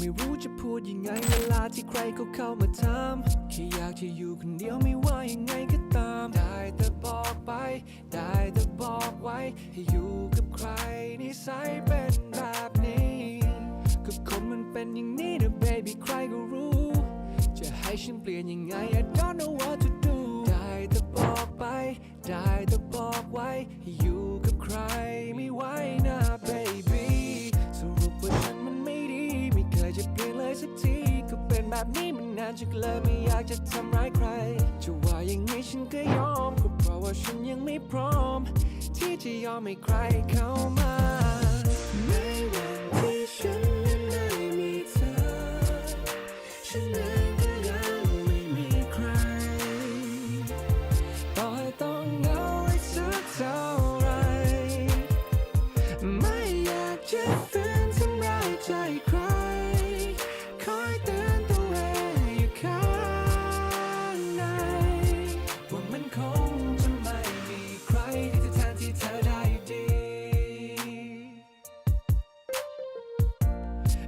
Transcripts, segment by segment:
ไม่รู้จะพูดยังไงเวลาที่ใครเขาเข้ามาถามแค่อยากจะอยู่คนเดียวไม่ว่ายังไงก็ตาม ได้แต่บอกไป ได้แต่บอกไว้ ให้อยู่กับใครนิสัยเป็นแบบนี้ก็คนมันเป็นอย่างนี้นะ baby ใครก็รู้ จะให้ฉันเปลี่ยนยังไง I don't know what to do ได้แต่บอกไป ได้แต่บอกไว้ให้อยู่ สักทีก็เป็นแบบนี้มันนานจนเลยไม่อยากจะทำร้ายใคร จะว่ายังไงฉันก็ยอมก็เพราะว่าฉันยังไม่พร้อม ที่จะยอมให้ใครเข้ามา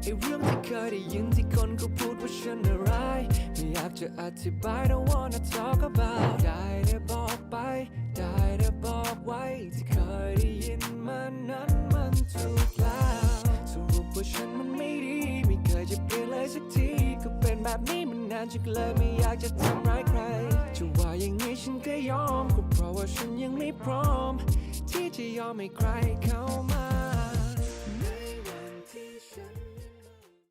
ไอ้เรื่องที่เคยได้ยินที่คนเขาพูดว่าฉันน่ะร้ายไม่อยากจะอธิบาย don't wanna talk about ได้แต่บอกไป ได้แต่บอกไว้ที่เคยได้ยินมันนั้นมันถูกแล้วสรุปว่าฉันมันไม่ดี ไม่เคยจะเปลี่ยนเลยสักทีก็เป็นแบบนี้มันนานจนเลยไม่อยากจะทำร้ายใครจะว่ายังไงฉันก็ยอมก็เพราะว่าฉันยังไม่พร้อม ที่จะยอมให้ใครเข้ามา